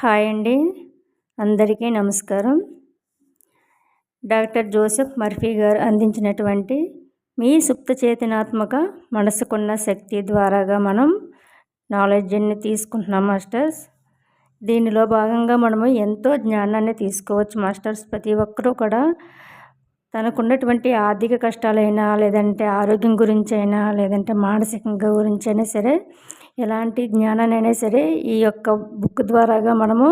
Hi అండి. అందరికీ నమస్కారం. డాక్టర్ జోసెఫ్ మర్ఫీ గారు అందించినటువంటి మీ సుప్త చేతనాత్మక మనసుకున్న శక్తి ద్వారాగా మనం నాలెడ్జ్ని తీసుకుంటున్నాం మాస్టర్స్. దీనిలో భాగంగా మనము ఎంతో జ్ఞానాన్ని తీసుకోవచ్చు మాస్టర్స్. ప్రతి ఒక్కరూ కూడా తనకున్నటువంటి ఆర్థిక కష్టాలైనా లేదంటే ఆరోగ్యం గురించి అయినా లేదంటే మానసికంగా గురించి అయినా సరే ఎలాంటి జ్ఞానాన్ని సరే ఈ యొక్క బుక్ ద్వారాగా మనము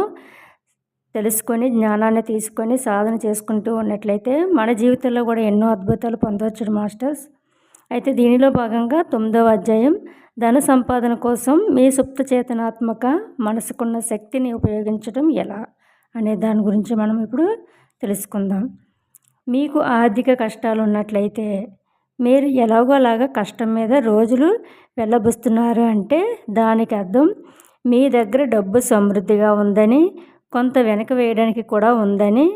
తెలుసుకొని జ్ఞానాన్ని తీసుకొని సాధన చేసుకుంటూ ఉన్నట్లయితే మన జీవితంలో కూడా ఎన్నో అద్భుతాలు పొందవచ్చు మాస్టర్స్. అయితే దీనిలో భాగంగా తొమ్మిదవ అధ్యాయం ధన సంపాదన కోసం మీ సుప్త చేతనాత్మక మనసుకున్న శక్తిని ఉపయోగించడం ఎలా అనే దాని గురించి మనం ఇప్పుడు తెలుసుకుందాం. మీకు ఆర్థిక కష్టాలు ఉన్నట్లయితే మీరు ఎలాగోలాగా కష్టం మీద రోజులు వెళ్ళబుస్తున్నారు అంటే దానికి అర్థం మీ దగ్గర డబ్బు సమృద్ధిగా ఉందని కొంత వెనక వేయడానికి కూడా ఉందని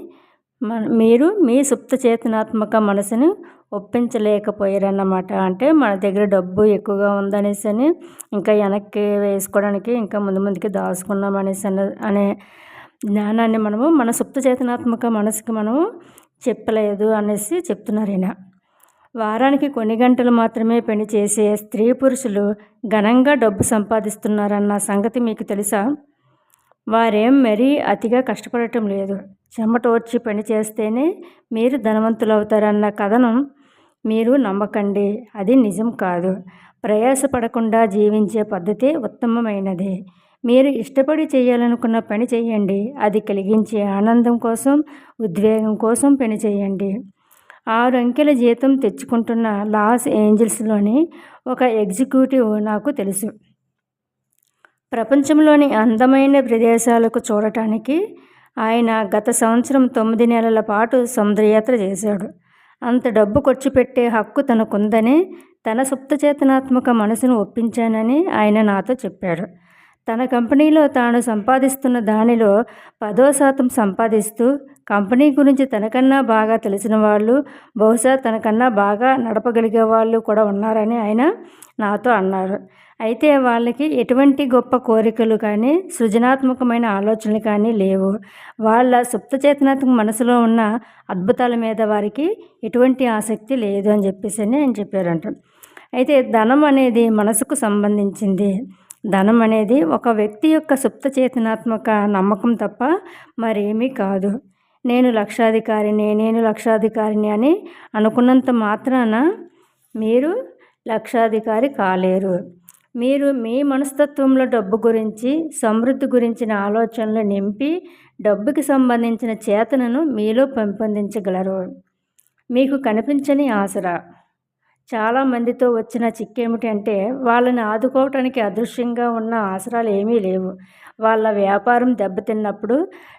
మీరు మీ సుప్త చేతనాత్మక మనసును ఒప్పించలేకపోయారన్నమాట. అంటే మన దగ్గర డబ్బు ఎక్కువగా ఉందనేసి అని ఇంకా వెనక్కి వేసుకోవడానికి ఇంకా ముందు ముందుకి దాచుకున్నాం అనేసి అనే జ్ఞానాన్ని మనము మన సుప్త చేతనాత్మక మనసుకి మనము చెప్పలేదు అనేసి చెప్తున్నారు ఈయన. వారానికి కొన్ని గంటలు మాత్రమే పని చేసే స్త్రీ పురుషులు ఘనంగా డబ్బు సంపాదిస్తున్నారన్న సంగతి మీకు తెలుసా? వారేం మరీ అతిగా కష్టపడటం లేదు. చెమటోర్చి పని చేస్తేనే మీరు ధనవంతులు అవుతారన్న కథనం మీరు నమ్మకండి. అది నిజం కాదు. ప్రయాసపడకుండా జీవించే పద్ధతి ఉత్తమమైనది. మీరు ఇష్టపడి చేయాలనుకున్న పని చేయండి. అది కలిగించే ఆనందం కోసం ఉద్వేగం కోసం పని చేయండి. ఆరు అంకెల జీతం తెచ్చుకుంటున్న లాస్ ఏంజల్స్లోని ఒక ఎగ్జిక్యూటివ్ నాకు తెలుసు. ప్రపంచంలోని అందమైన ప్రదేశాలకు చూడటానికి ఆయన గత సంవత్సరం తొమ్మిది నెలల పాటు సముద్రయాత్ర చేశాడు. అంత డబ్బు ఖర్చు పెట్టే హక్కు తనకుందని తన సుప్తచేతనాత్మక మనసును ఒప్పించానని ఆయన నాతో చెప్పాడు. తన కంపెనీలో తాను సంపాదిస్తున్న దానిలో పదో శాతం సంపాదిస్తూ కంపెనీ గురించి తనకన్నా బాగా తెలిసిన వాళ్ళు బహుశా తనకన్నా బాగా నడపగలిగే వాళ్ళు కూడా ఉన్నారని ఆయన నాతో అన్నారు. అయితే వాళ్ళకి ఎటువంటి గొప్ప కోరికలు కానీ సృజనాత్మకమైన ఆలోచనలు కానీ లేవు. వాళ్ళ సుప్తచేతనాత్మక మనసులో ఉన్న అద్భుతాల మీద వారికి ఎటువంటి ఆసక్తి లేదు అని చెప్పేసి అని ఆయన చెప్పారంట. అయితే ధనం అనేది మనసుకు సంబంధించింది. ధనం అనేది ఒక వ్యక్తి యొక్క సుప్త చేతనాత్మక నమ్మకం తప్ప మరేమీ కాదు. నేను లక్షాధికారిని నేను లక్షాధికారిని అని అనుకున్నంత మాత్రాన మీరు లక్షాధికారి కాలేరు. మీరు మీ మనస్తత్వంలో డబ్బు గురించి సమృద్ధి గురించిన ఆలోచనలు నింపి డబ్బుకి సంబంధించిన చేతనను మీలో పెంపొందించగలరు. మీకు కనిపించని ఆసరా. చాలామందితో వచ్చిన చిక్కేమిటి అంటే వాళ్ళని ఆదుకోవటానికి అదృశ్యంగా ఉన్న ఆసరాలు ఏమీ లేవు. వాళ్ళ వ్యాపారం దెబ్బతిన్నప్పుడు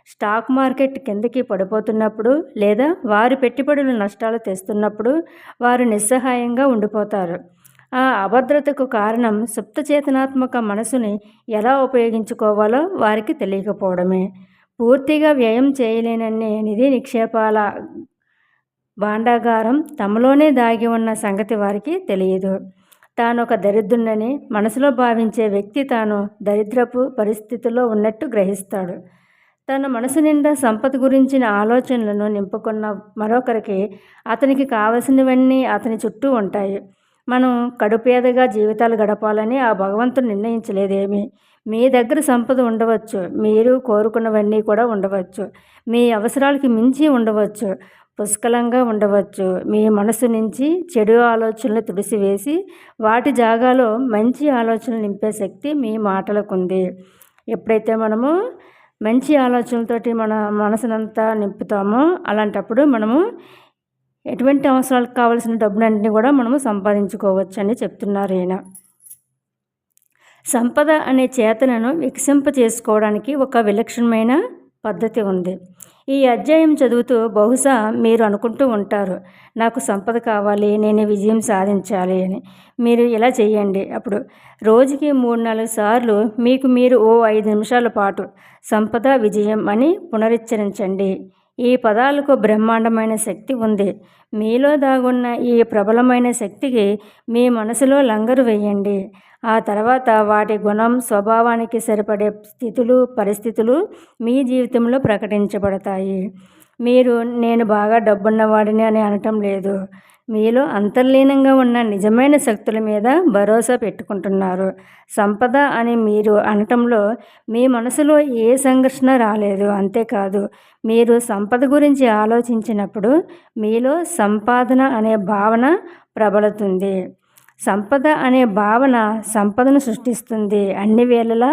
స్టాక్ మార్కెట్ కిందకి పడిపోతున్నప్పుడు లేదా వారి పెట్టుబడులు నష్టాలు తెస్తున్నప్పుడు వారు నిస్సహాయంగా ఉండిపోతారు. ఆ అభద్రతకు కారణం సుప్తచేతనాత్మక మనసుని ఎలా ఉపయోగించుకోవాలో వారికి తెలియకపోవడమే. పూర్తిగా వ్యయం చేయలేనన్ని నిధి నిక్షేపాల భాండాగారం తమలోనే దాగి ఉన్న సంగతి వారికి తెలియదు. తాను ఒక దరిద్రునని మనసులో భావించే వ్యక్తి తాను దరిద్రపు పరిస్థితుల్లో ఉన్నట్టు గ్రహిస్తాడు. తన మనసు నిండా సంపద గురించిన ఆలోచనలను నింపుకున్న మరొకరికి అతనికి కావలసినవన్నీ అతని చుట్టూ ఉంటాయి. మనం కడుపేదగా జీవితాలు గడపాలని ఆ భగవంతుడు నిర్ణయించలేదేమి? మీ దగ్గర సంపద ఉండవచ్చు. మీరు కోరుకున్నవన్నీ కూడా ఉండవచ్చు. మీ అవసరాలకి మించి ఉండవచ్చు. పుష్కలంగా ఉండవచ్చు. మీ మనసు నుంచి చెడు ఆలోచనలు తుడిసివేసి వాటి జాగాలో మంచి ఆలోచనలు నింపే శక్తి మీ మాటలకు ఉంది ఎప్పుడైతే మనము మంచి ఆలోచనలతోటి మన మనసునంతా నింపుతామో అలాంటప్పుడు మనము ఎటువంటి అవసరాలకు కావాల్సిన డబ్బులన్నింటినీ కూడా మనము సంపాదించుకోవచ్చు అని చెప్తున్నారు ఈయన. సంపద అనే చేతనను వికసింప చేసుకోవడానికి ఒక విలక్షణమైన పద్ధతి ఉంది. ఈ అధ్యాయం చదువుతూ బహుశా మీరు అనుకుంటూ ఉంటారు నాకు సంపద కావాలి నేను విజయం సాధించాలి అని. మీరు ఇలా చేయండి. అప్పుడు రోజుకి మూడు నాలుగు సార్లు మీకు మీరు ఓ ఐదు నిమిషాల పాటు సంపద విజయం అని పునరుచ్చరించండి. ఈ పదాలకు బ్రహ్మాండమైన శక్తి ఉంది. మీలో దాగున్న ఈ ప్రబలమైన శక్తికి మీ మనసులో లంగరు వేయండి. ఆ తర్వాత వాటి గుణం స్వభావానికి సరిపడే స్థితులు పరిస్థితులు మీ జీవితంలో ప్రకటించబడతాయి. మీరు నేను బాగా డబ్బున్నవాడిని అని అనటం లేదు. మీలో అంతర్లీనంగా ఉన్న నిజమైన శక్తుల మీద భరోసా పెట్టుకుంటున్నారు. సంపద అని మీరు అనటంలో మీ మనసులో ఏ సంఘర్షణ రాలేదు. అంతేకాదు మీరు సంపద గురించి ఆలోచించినప్పుడు మీలో సంపాదన అనే భావన ప్రబలుతుంది. సంపద అనే భావన సంపదను సృష్టిస్తుంది. అన్ని వేళలా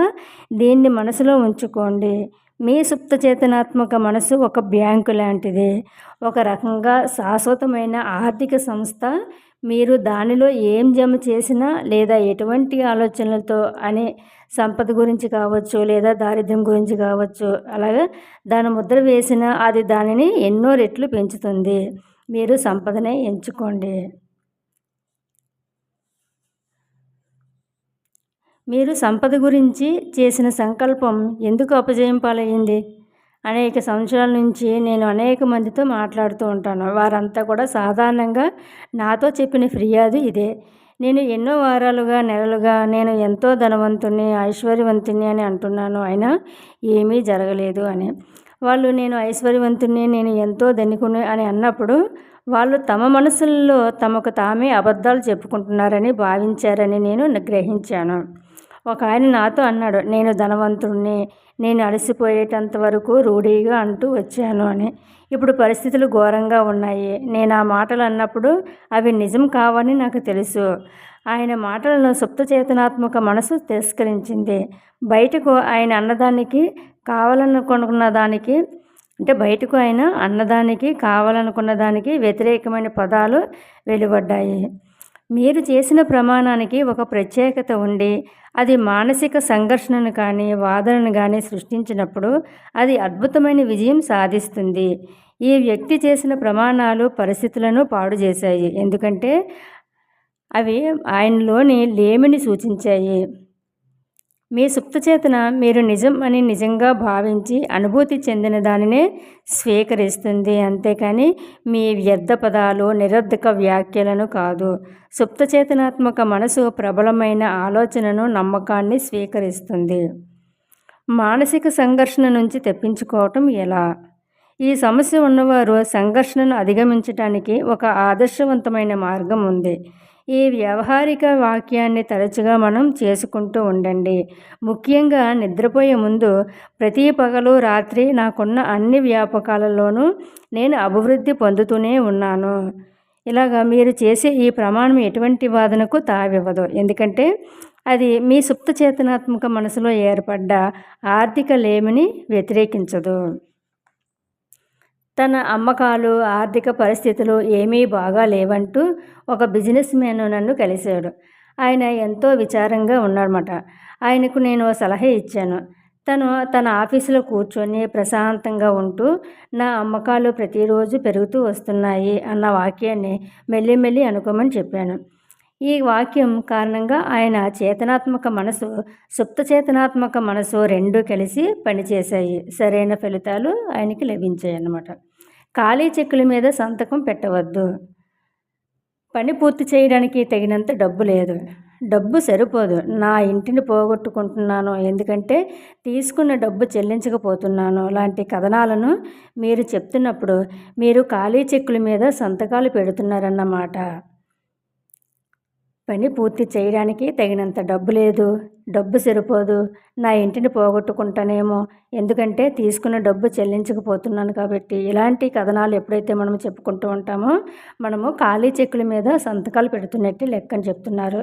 దీన్ని మనసులో ఉంచుకోండి. మీ సుప్త చేతనాత్మక మనసు ఒక బ్యాంకు లాంటిది. ఒక రకంగా శాశ్వతమైన ఆర్థిక సంస్థ మీరు దానిలో ఏం జమ చేసినా లేదా ఎటువంటి ఆలోచనలతో అనే సంపద గురించి కావచ్చు లేదా దారిద్ర్యం గురించి కావచ్చు అలాగే దాని ముద్ర వేసిన అది దానిని ఎన్నో రెట్లు పెంచుతుంది. మీరు సంపదనే ఎంచుకోండి. మీరు సంపద గురించి చేసిన సంకల్పం ఎందుకు అపజయం పాలయ్యింది అనేక సంవత్సరాల నుంచి నేను అనేక మందితో మాట్లాడుతూ ఉంటాను. వారంతా కూడా సాధారణంగా నాతో చెప్పిన ఫిర్యాదు ఇదే. నేను ఎన్నో వారాలుగా నెలలుగా నేను ఎంతో ధనవంతుని ఐశ్వర్యవంతుని అని అంటున్నాను. అయినా ఏమీ జరగలేదు అని. వాళ్ళు నేను ఐశ్వర్యవంతుని నేను ఎంతో ధనికుని అని అన్నప్పుడు వాళ్ళు తమ మనసుల్లో తమకు తామే అబద్ధాలు చెప్పుకుంటున్నారని భావించారని నేను గ్రహించాను. ఒక ఆయన నాతో అన్నాడు నేను ధనవంతుడిని నేను అలసిపోయేటంత వరకు రూఢీగా అంటూ వచ్చాను అని. ఇప్పుడు పరిస్థితులు ఘోరంగా ఉన్నాయి. నేను ఆ మాటలు అన్నప్పుడు అవి నిజం కావని నాకు తెలుసు. ఆయన మాటలను సుప్తచేతనాత్మక మనసు తిరస్కరించింది. బయటకు ఆయన అన్నదానికి కావాలనుకున్న దానికి అంటే బయటకు ఆయన అన్నదానికి కావాలనుకున్న దానికి వ్యతిరేకమైన పదాలు వెలువడ్డాయి. మీరు చేసిన ప్రమాణానికి ఒక ప్రత్యేకత ఉండి అది మానసిక సంఘర్షణను కానీ వాదనను కానీ సృష్టించినప్పుడు అది అద్భుతమైన విజయం సాధిస్తుంది. ఈ వ్యక్తి చేసిన ప్రమాణాలు పరిస్థితులను పాడు చేశాయి. ఎందుకంటే అవి ఆయనలోని లేమిని సూచించాయి. మీ సుప్తచేతన మీరు నిజం అని నిజంగా భావించి అనుభూతి చెందిన దానినే స్వీకరిస్తుంది. అంతేకాని మీ వ్యర్థ పదాలు నిరర్ధక వ్యాఖ్యలను కాదు. సుప్తచేతనాత్మక మనసు ప్రబలమైన ఆలోచనను నమ్మకాన్ని స్వీకరిస్తుంది. మానసిక సంఘర్షణ నుంచి తెప్పించుకోవటం ఎలా? ఈ సమస్య ఉన్నవారు సంఘర్షణను అధిగమించడానికి ఒక ఆదర్శవంతమైన మార్గం ఉంది. ఈ వ్యవహారిక వాక్యాన్ని తరచుగా మనం చేసుకుంటూ ఉండండి. ముఖ్యంగా నిద్రపోయే ముందు ప్రతి పగలు రాత్రి నాకున్న అన్ని వ్యాపకాలలోనూ నేను అభివృద్ధి పొందుతూనే ఉన్నాను. ఇలాగా మీరు చేసే ఈ ప్రమాణం ఎటువంటి వాదనకు తావివ్వదు. ఎందుకంటే అది మీ సుప్త చేతనాత్మక మనసులో ఏర్పడ్డ ఆర్థిక లేమిని వ్యతిరేకించదు. తన అమ్మకాలు ఆర్థిక పరిస్థితులు ఏమీ బాగా లేవంటూ ఒక బిజినెస్ మ్యాన్ నన్ను కలిశాడు. ఆయన ఎంతో విచారంగా ఉన్నాడనమాట ఆయనకు నేను సలహా ఇచ్చాను. తను తన ఆఫీసులో కూర్చొని ప్రశాంతంగా ఉంటూ నా అమ్మకాలు ప్రతిరోజు పెరుగుతూ వస్తున్నాయి అన్న వాక్యాన్ని మెల్లిమెల్లి అనుకోమని చెప్పాను. ఈ వాక్యం కారణంగా ఆయన చేతనాత్మక మనసు సుప్త చేతనాత్మక మనసు రెండు కలిసి పనిచేశాయి. సరైన ఫలితాలు ఆయనకి లభించాయి అన్నమాట. ఖాళీ చెక్కుల మీద సంతకం పెట్టవద్దు. పని పూర్తి చేయడానికి తగినంత డబ్బు లేదు. డబ్బు సరిపోదు. నా ఇంటిని పోగొట్టుకుంటున్నాను. ఎందుకంటే తీసుకున్న డబ్బు చెల్లించకపోతున్నాను. లాంటి కథనాలను మీరు చెప్తున్నప్పుడు మీరు ఖాళీ చెక్కుల మీద సంతకాలు పెడుతున్నారన్నమాట. పని పూర్తి చేయడానికి తగినంత డబ్బు లేదు. డబ్బు సరిపోదు. నా ఇంటిని పోగొట్టుకుంటానేమో. ఎందుకంటే తీసుకున్న డబ్బు చెల్లించకపోతున్నాను కాబట్టి ఇలాంటి కథనాలు ఎప్పుడైతే మనం చెప్పుకుంటూ ఉంటామో మనము ఖాళీ చెక్కుల మీద సంతకాలు పెడుతున్నట్టు లెక్కని చెప్తున్నారు.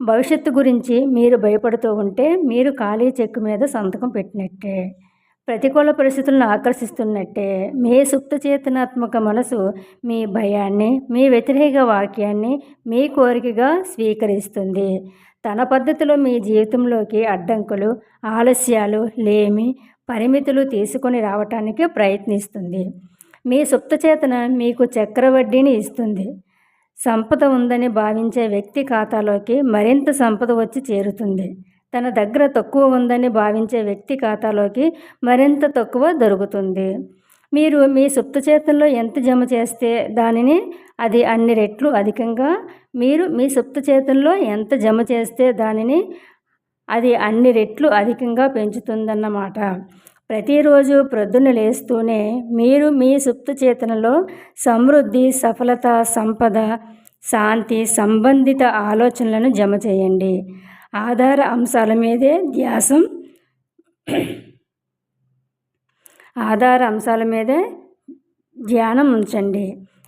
భవిష్యత్తు గురించి మీరు భయపడుతూ ఉంటే మీరు ఖాళీ చెక్కు మీద సంతకం పెట్టినట్టే. ప్రతికూల పరిస్థితులను ఆకర్షిస్తున్నట్టే మీ సుప్త చేతనాత్మక మనసు మీ భయాన్ని మీ వ్యతిరేక వాక్యాన్ని మీ కోరికగా స్వీకరిస్తుంది. తన పద్ధతిలో మీ జీవితంలోకి అడ్డంకులు ఆలస్యాలు లేమి పరిమితులు తీసుకొని రావటానికి ప్రయత్నిస్తుంది. మీ సుప్తచేతన మీకు చక్రవడ్డీని ఇస్తుంది. సంపద ఉందని భావించే వ్యక్తి ఖాతాలోకి మరింత సంపద వచ్చి చేరుతుంది. తన దగ్గర తక్కువ ఉందని భావించే వ్యక్తి ఖాతాలోకి మరింత తక్కువ దొరుకుతుంది. మీరు మీ సుప్త చేతుల్లో ఎంత జమ చేస్తే దానిని అది అన్ని రెట్లు అధికంగా మీరు మీ సుప్త చేతుల్లో ఎంత జమ చేస్తే దానిని అది అన్ని రెట్లు అధికంగా పెంచుతుందన్నమాట. ప్రతిరోజు ప్రొద్దున లేస్తూనే మీరు మీ సుప్త చేతనలో సమృద్ధి సఫలత సంపద శాంతి సంబంధిత ఆలోచనలను జమ చేయండి. ఆధార అంశాల మీదే ధ్యాసం. ఆధార అంశాల మీదే ధ్యానం ఉంచండి.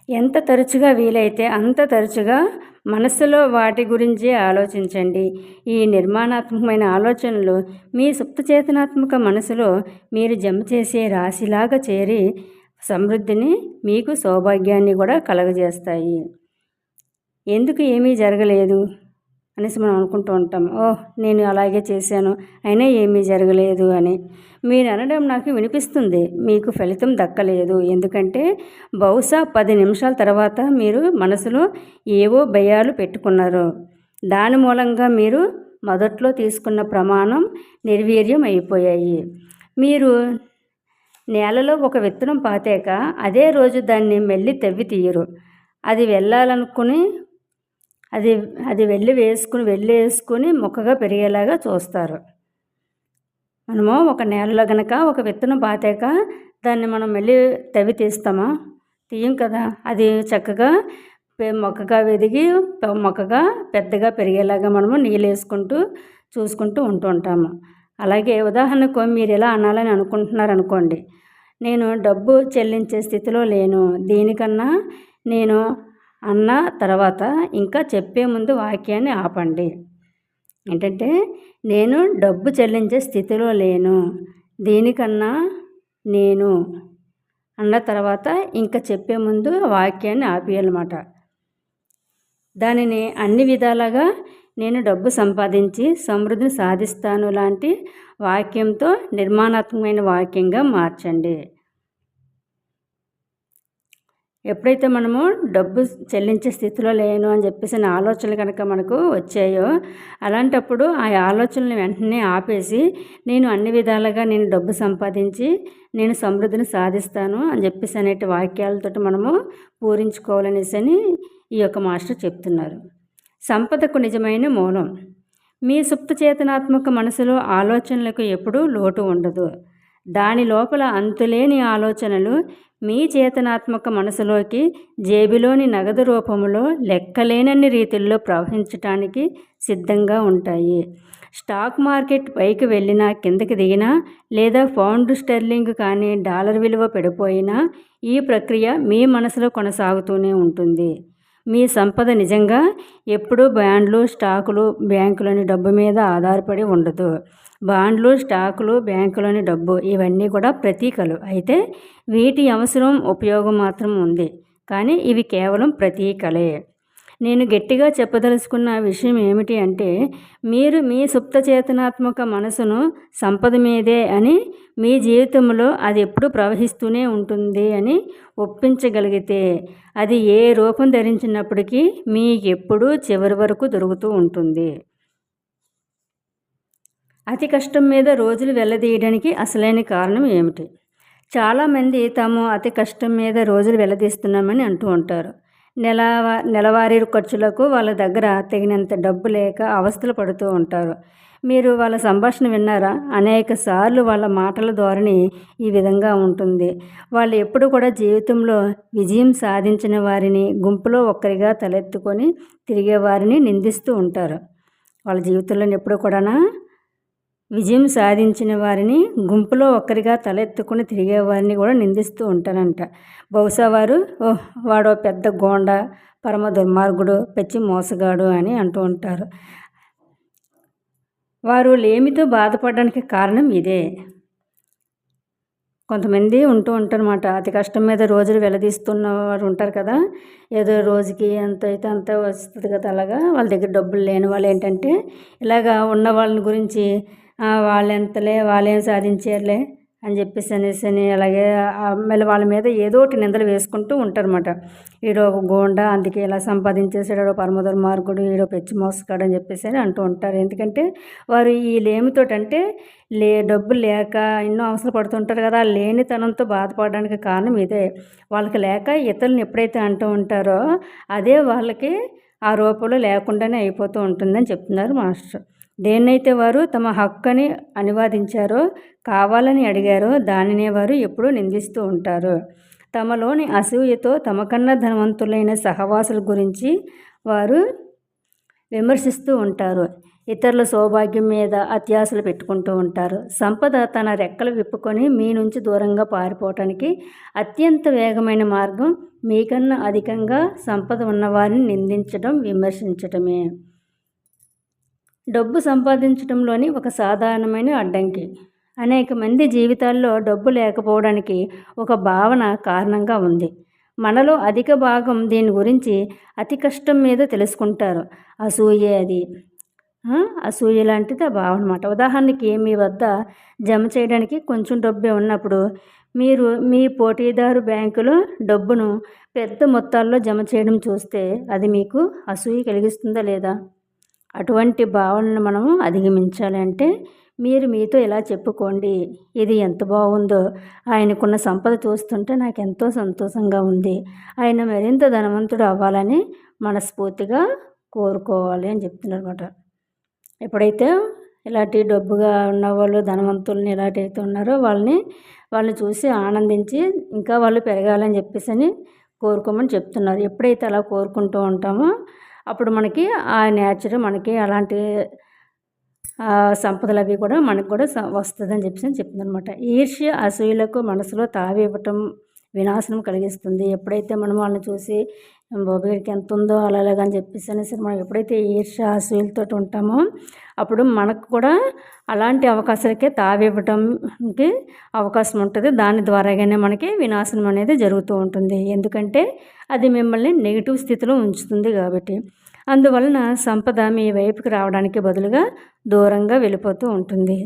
ఎంత తరచుగా వీలైతే అంత తరచుగా మనస్సులో వాటి గురించి ఆలోచించండి. ఈ నిర్మాణాత్మకమైన ఆలోచనలు మీ సుప్తచేతనాత్మక మనసులో మీరు జమ చేసే రాశిలాగా చేరి సమృద్ధిని మీకు సౌభాగ్యాన్ని కూడా కలగజేస్తాయి. ఎందుకు ఏమీ జరగలేదు? అనేసి మనం అనుకుంటూ ఉంటాం ఓహ్ నేను అలాగే చేశాను అయినా ఏమీ జరగలేదు అని. మీరు అనడం నాకు వినిపిస్తుంది మీకు ఫలితం దక్కలేదు. ఎందుకంటే బహుశా పది నిమిషాల తర్వాత మీరు మనసులో ఏవో భయాలు పెట్టుకున్నారు. దాని మూలంగా మీరు మొదట్లో తీసుకున్న ప్రమాణం నిర్వీర్యం అయిపోయాయి. మీరు నేలలో ఒక విత్తనం పాతాక అదే రోజు దాన్ని మెల్లి తవ్వి తీయరు. అది వెళ్ళాలనుకుని అది అది వెళ్ళి వేసుకుని వెళ్ళి వేసుకుని మొక్కగా పెరిగేలాగా చూస్తారు. మనము ఒక నేలలో గనక ఒక విత్తనం పాతాక దాన్ని మనం మళ్ళీ తవ్వి తీస్తామా? తీయం కదా. అది చక్కగా మొక్కగా వెదిగి మొక్కగా పెద్దగా పెరిగేలాగా మనము నీళ్ళు వేసుకుంటూ చూసుకుంటూ ఉంటూ ఉంటాము. అలాగే ఉదాహరణకు మీరు ఎలా అనాలని అనుకుంటున్నారు అనుకోండి నేను డబ్బు చెల్లించే స్థితిలో లేను. దీనికన్నా నేను అన్న తర్వాత ఇంకా చెప్పే ముందు వాక్యాన్ని ఆపండి. ఏంటంటే నేను డబ్బు చెల్లించే స్థితిలో లేను. దీనికన్నా నేను అన్న తర్వాత ఇంకా చెప్పే ముందు వాక్యాన్ని ఆపేయాలన్నమాట దానిని అన్ని విధాలుగా నేను డబ్బు సంపాదించి సమృద్ధిని సాధిస్తాను లాంటి వాక్యంతో నిర్మాణాత్మకమైన వాక్యంగా మార్చండి. ఎప్పుడైతే మనము డబ్బు చెల్లించే స్థితిలో లేను అని చెప్పేసి ఆలోచనలు కనుక మనకు వచ్చాయో అలాంటప్పుడు ఆ ఆలోచనలు వెంటనే ఆపేసి నేను అన్ని విధాలుగా నేను డబ్బు సంపాదించి నేను సమృద్ధిని సాధిస్తాను అని చెప్పేసి అనేటి వాక్యాలతో మనము పూరించుకోవాలనేసి అని ఈ యొక్క మాస్టర్ చెప్తున్నారు. సంపదకు నిజమైన మూలం. మీ సుప్త చేతనాత్మక మనసులో ఆలోచనలకు ఎప్పుడూ లోటు ఉండదు. దాని లోపల అంతులేని ఆలోచనలు మీ చేతనాత్మక మనసులోకి జేబులోని నగదు రూపంలో లెక్కలేనన్ని రీతుల్లో ప్రవహించటానికి సిద్ధంగా ఉంటాయి. స్టాక్ మార్కెట్ పైకి వెళ్ళినా కిందకి దిగినా లేదా పౌండ్ స్టెర్లింగ్ కానీ డాలర్ విలువ పడిపోయినా ఈ ప్రక్రియ మీ మనసులో కొనసాగుతూనే ఉంటుంది. మీ సంపద నిజంగా ఎప్పుడూ బాండ్లు స్టాకులు బ్యాంకులోని డబ్బు మీద ఆధారపడి ఉండదు. బాండ్లు స్టాకులు బ్యాంకులోని డబ్బు ఇవన్నీ కూడా ప్రతీకలు. అయితే వీటి అవసరం ఉపయోగం మాత్రం ఉంది. కానీ ఇవి కేవలం ప్రతీకలే. నేను గట్టిగా చెప్పదలుచుకున్న విషయం ఏమిటి అంటే మీరు మీ సుప్త చేతనాత్మక మనసును సంపద మీదే అని మీ జీవితంలో అది ఎప్పుడు ప్రవహిస్తూనే ఉంటుంది అని ఒప్పించగలిగితే అది ఏ రూపం ధరించినప్పటికీ మీకు ఎప్పుడూ చివరి వరకు దొరుకుతూ ఉంటుంది. అతి కష్టం మీద రోజులు వెళ్ళదీయడానికి అసలైన కారణం ఏమిటి? చాలామంది తాము అతి కష్టం మీద రోజులు వెళ్ళదీస్తున్నామని అంటూ ఉంటారు. నెలవా నెలవారీ ఖర్చులకు వాళ్ళ దగ్గర తగినంత డబ్బు లేక అవస్థలు పడుతూ ఉంటారు. మీరు వాళ్ళ సంభాషణ విన్నారా? అనేక సార్లు వాళ్ళ మాటల ధోరణి ఈ విధంగా ఉంటుంది. వాళ్ళు ఎప్పుడు కూడా జీవితంలో విజయం సాధించిన వారిని గుంపులో ఒక్కరిగా తలెత్తుకొని తిరిగే వారిని నిందిస్తూ ఉంటారు. వాళ్ళ జీవితంలో ఎప్పుడు కూడా విజయం సాధించిన వారిని గుంపులో ఒక్కరిగా తలెత్తుకుని తిరిగే వారిని కూడా నిందిస్తూ ఉంటారంట. బహుశా వారు ఓహ్ వాడు పెద్ద గోండ పరమ దుర్మార్గుడు పెచ్చి మోసగాడు అని అంటూ ఉంటారు. వారు లేమితో బాధపడడానికి కారణం ఇదే. కొంతమంది ఉంటూ ఉంటారన్నమాట. అతి కష్టం మీద రోజులు వెలదీస్తున్న వారు ఉంటారు కదా. ఏదో రోజుకి ఎంత అయితే అంత వస్తుంది కదా అలాగా. వాళ్ళ దగ్గర డబ్బులు లేని వాళ్ళు ఏంటంటే ఇలాగా ఉన్న వాళ్ళని గురించి వాళ్ళెంతలే వాళ్ళేం సాధించారులే అని చెప్పేసి అనేసి అని అలాగే మళ్ళీ వాళ్ళ మీద ఏదో ఒకటి నిందలు వేసుకుంటూ ఉంటారన్నమాట. ఈడో ఒక గోండా అందుకే ఇలా సంపాదించేసాడు పరమ మార్గుడు ఈడో పెచ్చి మోసగాడు అని చెప్పేసి అని అంటూ ఉంటారు. ఎందుకంటే వారు ఈ లేమితోటంటే లే డబ్బు లేక ఎన్నో అవసరం పడుతుంటారు కదా లేనితనంతో బాధపడడానికి కారణం ఇదే. వాళ్ళకి లేక ఇతరులను ఎప్పుడైతే అంటూ ఉంటారో అదే వాళ్ళకి ఆ రూపంలో లేకుండానే అయిపోతూ ఉంటుందని చెప్తున్నారు మాస్టర్. దేన్నైతే వారు తమ హక్కని అనువాదించారో కావాలని అడిగారో దానినే వారు ఎప్పుడూ నిందిస్తూ ఉంటారు. తమలోని అసూయతో తమకన్నా ధనవంతులైన సహవాసుల గురించి వారు విమర్శిస్తూ ఉంటారు. ఇతరుల సౌభాగ్యం మీద అత్యాశలు పెట్టుకుంటూ ఉంటారు. సంపద తన రెక్కలు విప్పుకొని మీ నుంచి దూరంగా పారిపోవటానికి అత్యంత వేగమైన మార్గం మీకన్నా అధికంగా సంపద ఉన్నవారిని నిందించడం విమర్శించటమే. డబ్బు సంపాదించడంలోని ఒక సాధారణమైన అడ్డంకి. అనేక మంది జీవితాల్లో డబ్బు లేకపోవడానికి ఒక భావన కారణంగా ఉంది. మనలో అధిక భాగం దీని గురించి అతి కష్టం మీద తెలుసుకుంటారు. అసూయే అది. అసూయ లాంటిది ఆ భావన అనమాట ఉదాహరణకి మీ వద్ద జమ చేయడానికి కొంచెం డబ్బే ఉన్నప్పుడు మీరు మీ పోటీదారు బ్యాంకులో డబ్బును పెద్ద మొత్తాల్లో జమ చేయడం చూస్తే అది మీకు అసూయ కలిగిస్తుందా లేదా? అటువంటి భావనను మనము అధిగమించాలి అంటే మీరు మీతో ఇలా చెప్పుకోండి ఇది ఎంత బాగుందో. ఆయనకున్న సంపద చూస్తుంటే నాకు ఎంతో సంతోషంగా ఉంది. ఆయన మరింత ధనవంతుడు అవ్వాలని మనస్ఫూర్తిగా కోరుకోవాలి అని చెప్తున్నారు అనమాట ఎప్పుడైతే ఇలాంటి డబ్బుగా ఉన్న వాళ్ళు ధనవంతుల్ని ఇలాంటి ఉన్నారో వాళ్ళని వాళ్ళని చూసి ఆనందించి ఇంకా వాళ్ళు పెరగాలని చెప్పేసి అని కోరుకోమని చెప్తున్నారు. ఎప్పుడైతే అలా కోరుకుంటూ ఉంటామో అప్పుడు మనకి ఆ నేచర్ మనకి అలాంటి సంపదలు అవి కూడా మనకు కూడా వస్తుందని చెప్పేసి చెప్తుందనమాట ఈర్ష్య అసూయలకు మనసులో తావివ్వటం వినాశనం కలిగిస్తుంది. ఎప్పుడైతే మనం వాళ్ళని చూసి బాబు ఎంత ఉందో అలాగా అని చెప్పేసి అనేసి మనం ఎప్పుడైతే ఈర్ష్య అసూయలతో ఉంటామో అప్పుడు మనకు కూడా అలాంటి అవకాశాలకే తావివ్వటంకి అవకాశం ఉంటుంది. దాని ద్వారాగానే మనకి వినాశనం అనేది జరుగుతూ ఉంటుంది. ఎందుకంటే అది మిమ్మల్ని నెగిటివ్ స్థితిలో ఉంచుతుంది కాబట్టి. అందువలన సంపద మీ వైపుకి రావడానికి బదులుగా దూరంగా వెళ్ళిపోతూ ఉంటుంది.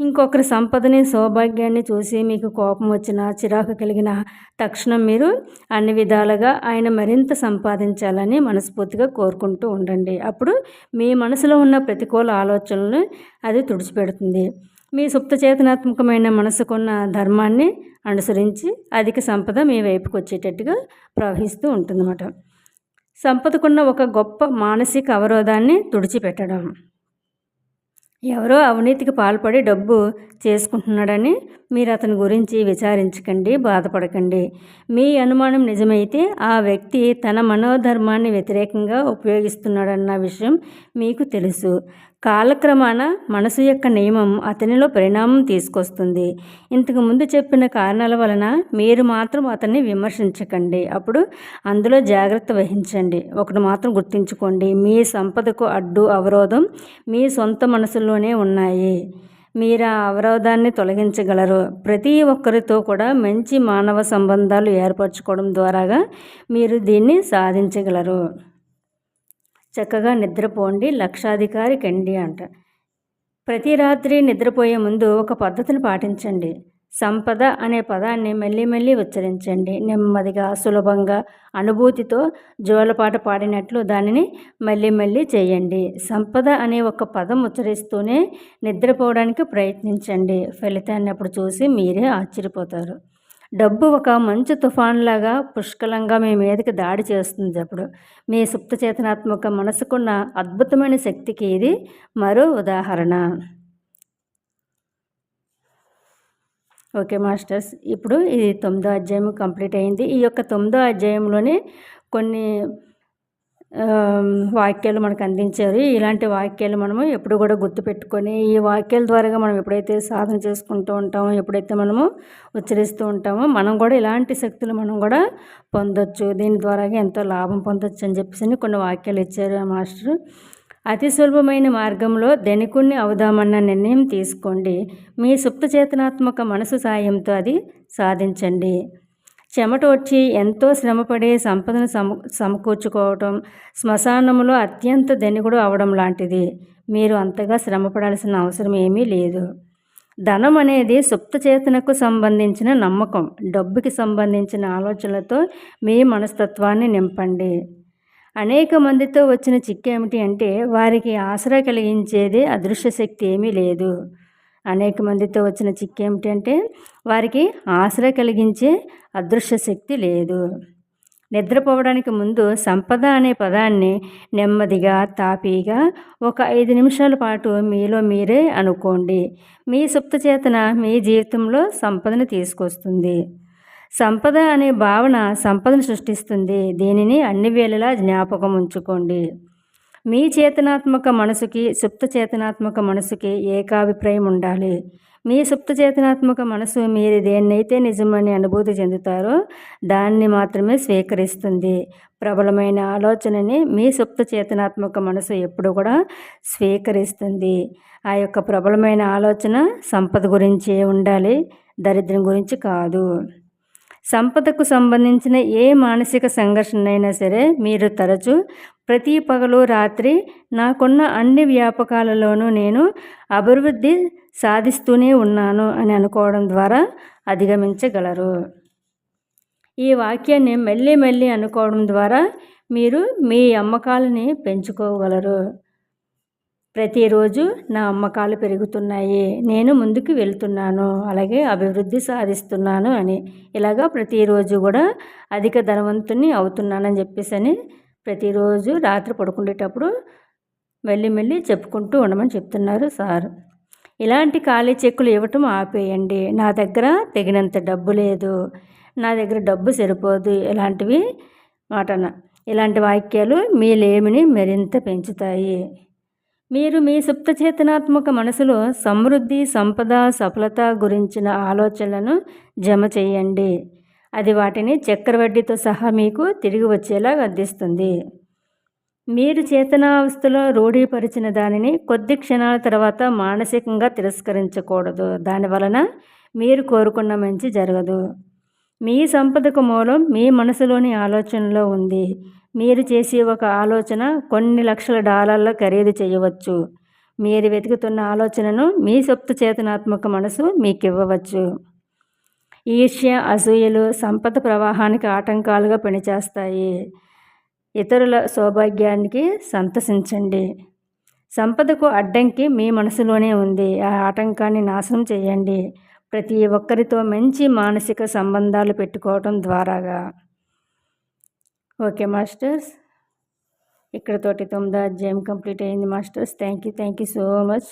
ఇంకొకరి సంపదని సౌభాగ్యాన్ని చూసి మీకు కోపం వచ్చిన చిరాకు కలిగిన తక్షణం మీరు అన్ని విధాలుగా ఆయన మరింత సంపాదించాలని మనస్ఫూర్తిగా కోరుకుంటూ ఉండండి. అప్పుడు మీ మనసులో ఉన్న ప్రతికూల ఆలోచనలను అది తుడిచిపెడుతుంది. మీ సుప్తచేతనాత్మకమైన మనసుకున్న ధర్మాన్ని అనుసరించి అధిక సంపద మీ వైపుకి వచ్చేటట్టుగా ప్రవహిస్తూ ఉంటుందన్నమాట. సంపదకున్న ఒక గొప్ప మానసిక అవరోధాన్ని తుడిచిపెట్టడం. ఎవరో అవినీతికి పాల్పడి డబ్బు చేసుకుంటున్నాడని మీరు అతని గురించి విచారించకండి బాధపడకండి. మీ అనుమానం నిజమైతే ఆ వ్యక్తి తన మనోధర్మాన్ని వ్యతిరేకంగా ఉపయోగిస్తున్నాడన్న విషయం మీకు తెలుసు. కాలక్రమాన మనసు యొక్క నియమం అతనిలో పరిణామం తీసుకొస్తుంది. ఇంతకు ముందు చెప్పిన కారణాల వలన మీరు మాత్రం అతన్ని విమర్శించకండి. అప్పుడు అందులో జాగ్రత్త వహించండి. ఒకటి మాత్రం గుర్తుంచుకోండి. మీ సంపదకు అడ్డు అవరోధం మీ సొంత మనసులోనే ఉన్నాయి. మీరు ఆ అవరోధాన్ని తొలగించగలరు. ప్రతి ఒక్కరితో కూడా మంచి మానవ సంబంధాలు ఏర్పరచుకోవడం ద్వారాగా మీరు దీన్ని సాధించగలరు. చక్కగా నిద్రపోండి లక్షాధికారి కండి అంట. ప్రతి రాత్రి నిద్రపోయే ముందు ఒక పద్ధతిని పాటించండి. సంపద అనే పదాన్ని మళ్ళీ మళ్ళీ ఉచ్చరించండి. నెమ్మదిగా సులభంగా అనుభూతితో జోలపాట పాడినట్లు దానిని మళ్ళీ మళ్ళీ చేయండి. సంపద అనే ఒక పదం ఉచ్చరిస్తూనే నిద్రపోవడానికి ప్రయత్నించండి. ఫలితాన్ని అప్పుడు చూసి మీరే ఆశ్చర్యపోతారు. డబ్బు ఒక మంచు తుఫాన్లాగా పుష్కలంగా మీ మీదకి దాడి చేస్తుంది అప్పుడు. మీ సుప్త చేతనాత్మక మనసుకున్న అద్భుతమైన శక్తికి ఇది మరో ఉదాహరణ. ఓకే మాస్టర్స్ ఇప్పుడు ఇది తొమ్మిదో అధ్యాయం కంప్లీట్ అయింది. ఈ యొక్క తొమ్మిదో అధ్యాయంలోనే కొన్ని వాక్యాలు మనకు అందించారు. ఇలాంటి వాక్యాలు మనము ఎప్పుడు కూడా గుర్తుపెట్టుకొని ఈ వాక్యాల ద్వారా మనం ఎప్పుడైతే సాధన చేసుకుంటూ ఉంటామో ఎప్పుడైతే మనము ఉచ్చరిస్తూ ఉంటామో మనం కూడా ఇలాంటి శక్తులు మనం కూడా పొందొచ్చు. దీని ద్వారా ఎంతో లాభం పొందొచ్చు అని చెప్పేసి కొన్ని వాక్యాలు ఇచ్చారు మాస్టర్. అతి సులభమైన మార్గంలో ధనికుణ్ణి అవుదామన్న నిర్ణయం తీసుకోండి. మీ సుప్త చేతనాత్మక మనసు సాయంతో అది సాధించండి. చెమటోడ్చి ఎంతో శ్రమపడే సంపదను సమ సమకూర్చుకోవటం శ్మశానంలో అత్యంత ధనికుడు అవడం లాంటిది. మీరు అంతగా శ్రమపడాల్సిన అవసరం ఏమీ లేదు. ధనం అనేది సుప్తచేతనకు సంబంధించిన నమ్మకం. డబ్బుకి సంబంధించిన ఆలోచనలతో మీ మనస్తత్వాన్ని నింపండి. అనేక మందితో వచ్చిన చిక్కేమిటి అంటే వారికి ఆసరా కలిగించేది అదృశ్య శక్తి ఏమీ లేదు. అనేక మందితో వచ్చిన చిక్కు ఏమిటంటే వారికి ఆశ్రయ కలిగించే అదృశ్య శక్తి లేదు. నిద్రపోవడానికి ముందు సంపద అనే పదాన్ని నెమ్మదిగా తాపీగా ఒక ఐదు నిమిషాల పాటు మీలో మీరే అనుకోండి. మీ సుప్తచేతన మీ జీవితంలో సంపదను తీసుకొస్తుంది. సంపద అనే భావన సంపదను సృష్టిస్తుంది. దీనిని అన్ని వేళలా జ్ఞాపకం ఉంచుకోండి. మీ చేతనాత్మక మనసుకి సుప్త చేతనాత్మక మనసుకి ఏకాభిప్రాయం ఉండాలి. మీ సుప్త చేతనాత్మక మనసు మీరు దేన్నైతే నిజమని అనుభూతి చెందుతారో దాన్ని మాత్రమే స్వీకరిస్తుంది. ప్రబలమైన ఆలోచనని మీ సుప్త చేతనాత్మక మనసు ఎప్పుడు కూడా స్వీకరిస్తుంది. ఆ యొక్క ప్రబలమైన ఆలోచన సంపద గురించి ఉండాలి దరిద్రం గురించి కాదు. సంపదకు సంబంధించిన ఏ మానసిక సంఘర్షణైనా సరే మీరు తరచు ప్రతి పగలు రాత్రి నాకున్న అన్ని వ్యాపకాలలోనూ నేను అభివృద్ధి సాధిస్తూనే ఉన్నాను అని అనుకోవడం ద్వారా అధిగమించగలరు. ఈ వాక్యాన్ని మళ్ళీ మళ్ళీ అనుకోవడం ద్వారా మీరు మీ అమ్మకాలని పెంచుకోగలరు. ప్రతిరోజు నా అమ్మకాలు పెరుగుతున్నాయి. నేను ముందుకు వెళ్తున్నాను. అలాగే అభివృద్ధి సాధిస్తున్నాను అని. ఇలాగా ప్రతిరోజు కూడా అధిక ధనవంతుని అవుతున్నానని చెప్పేసి అని ప్రతిరోజు రాత్రి పడుకునేటప్పుడు మెల్లి మెల్లి చెప్పుకుంటూ ఉండమని చెప్తున్నారు సార్. ఇలాంటి ఖాళీ చెక్కులు ఇవ్వటం ఆపేయండి. నా దగ్గర తగినంత డబ్బు లేదు. నా దగ్గర డబ్బు సరిపోదు. ఇలాంటివి మాటన. ఇలాంటి వాక్యాలు మీ లేమిని మరింత పెంచుతాయి. మీరు మీ సుప్తచేతనాత్మక మనసులో సమృద్ధి సంపద సఫలత గురించిన ఆలోచనలను జమ చేయండి. అది వాటిని చక్రవడ్డీతో సహా మీకు తిరిగి వచ్చేలా అందిస్తుంది. మీరు చేతనావస్థలో రూఢీపరిచిన దానిని కొద్ది క్షణాల తర్వాత మానసికంగా తిరస్కరించకూడదు. దానివలన మీరు కోరుకున్న మంచి జరగదు. మీ సంపదకు మూలం మీ మనసులోని ఆలోచనలో ఉంది. మీరు చేసే ఒక ఆలోచన కొన్ని లక్షల డాలర్ల ఖరీదు చేయవచ్చు. మీరు వెతుకుతున్న ఆలోచనను మీ సొప్త చేతనాత్మక మనసు మీకు ఇవ్వవచ్చు ఈర్ష్య అసూయలు సంపద ప్రవాహానికి ఆటంకాలుగా పనిచేస్తాయి. ఇతరుల సౌభాగ్యానికి సంతసించండి. సంపదకు అడ్డంకి మీ మనసులోనే ఉంది. ఆ ఆటంకాన్ని నాశనం చేయండి. ప్రతి ఒక్కరితో మంచి మానసిక సంబంధాలు పెట్టుకోవటం ద్వారాగా. ఓకే మాస్టర్స్ ఇక్కడతోటి తొమ్మిదో అధ్యాయం కంప్లీట్ అయింది masters thank you thank you so much